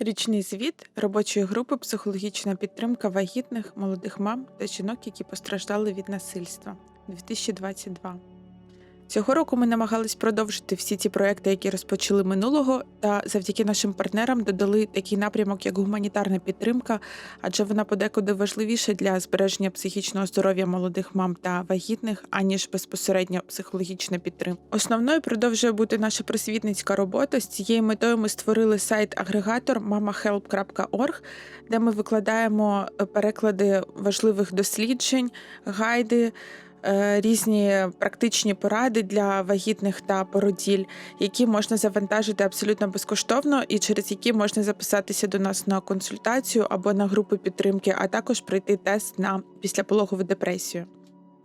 Річний звіт робочої групи психологічна підтримка вагітних молодих мам та жінок, які постраждали від насильства 2022. Цього року ми намагались продовжити всі ці проекти, які розпочали минулого, та завдяки нашим партнерам додали такий напрямок, як гуманітарна підтримка, адже вона подекуди важливіша для збереження психічного здоров'я молодих мам та вагітних, аніж безпосередньо психологічна підтримка. Основною продовжує бути наша просвітницька робота. З цією метою ми створили сайт-агрегатор mamahelp.org, де ми викладаємо е, переклади важливих досліджень, гайди. Е, Різні практичні поради для вагітних та породіль, які можна завантажити абсолютно безкоштовно, і через які можна записатися до нас на консультацію або на групу підтримки, а також пройти тест на післяпологову депресію.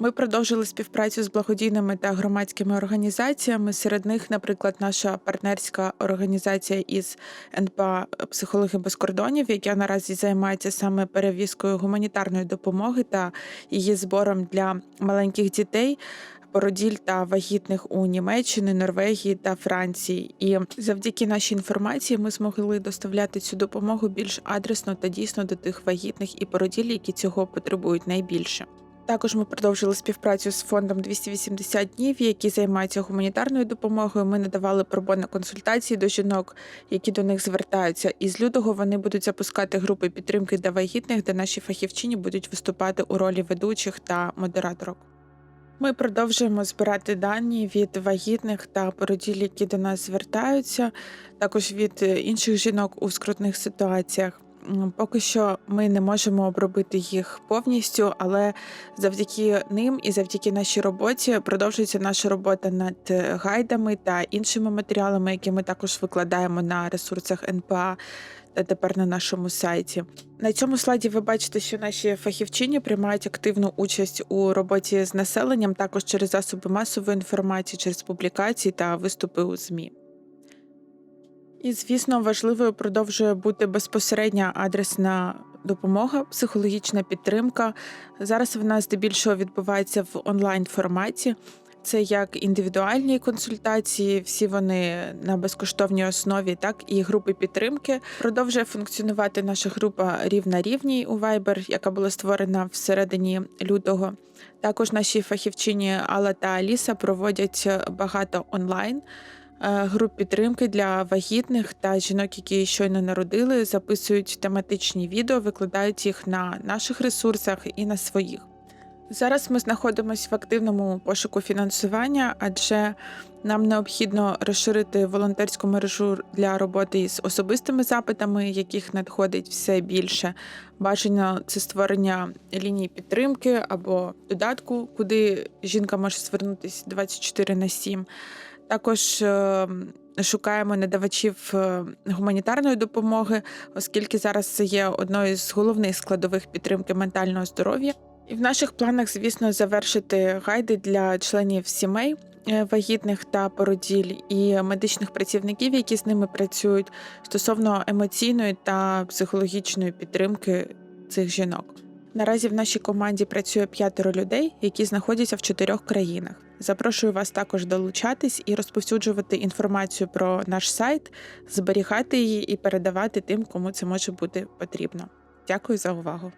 Ми продовжили співпрацю з благодійними та громадськими організаціями. Серед них, наприклад, наша партнерська організація із НПА Психологи без кордонів, яка наразі займається саме перевізкою гуманітарної допомоги та її збором для маленьких дітей. Породіль та вагітних у Німеччині, Норвегії та Франції, і завдяки нашій інформації ми змогли доставляти цю допомогу більш адресно та дійсно до тих вагітних і породіль, які цього потребують найбільше. Також ми продовжили співпрацю з фондом 280 днів, який займається гуманітарною допомогою. Ми надавали пробонні консультації до жінок, які до них звертаються. І з лютого вони будуть запускати групи підтримки для вагітних, де наші фахівчині будуть виступати у ролі ведучих та модераторок. Ми продовжуємо збирати дані від вагітних та породіль, які до нас звертаються, також від е, інших жінок у скрутних ситуаціях. Поки що ми не можемо обробити їх повністю, але завдяки ним і завдяки нашій роботі продовжується наша робота над е, гайдами та іншими матеріалами, які ми також викладаємо на ресурсах НПА та тепер на нашому сайті. На цьому слайді ви бачите, що наші фахівчині приймають активну участь у роботі з населенням, також через засоби масової інформації, через публікації та виступи у ЗМІ. І, звісно, важливою продовжує бути безпосередня адресна допомога, психологічна підтримка. Зараз вона здебільшого відбувається в онлайн форматі. Це як індивідуальні консультації, всі вони на безкоштовній основі, так і групи підтримки. Продовжує функціонувати наша група рів на рівній у Viber, яка була створена всередині лютого. Також наші фахівчині Алла та Аліса проводять багато онлайн груп підтримки для вагітних та жінок, які щойно народили, записують тематичні відео, викладають їх на наших ресурсах і на своїх. Зараз ми знаходимося в активному пошуку фінансування, адже нам необхідно розширити волонтерську мережу для роботи із особистими запитами, яких надходить все більше. Бажано це створення лінії підтримки або додатку, куди жінка може звернутися 24 на 7. Також е, шукаємо надавачів е, гуманітарної допомоги, оскільки зараз це є одною з головних складових підтримки ментального здоров'я. І в наших планах, звісно, завершити гайди для членів сімей е, вагітних та породіль і медичних працівників, які з ними працюють стосовно емоційної та психологічної підтримки цих жінок. Наразі в нашій команді працює п'ятеро людей, які знаходяться в чотирьох країнах. Запрошую вас також долучатись і розповсюджувати інформацію про наш сайт, зберігати її і передавати тим, кому це може бути потрібно. Дякую за увагу.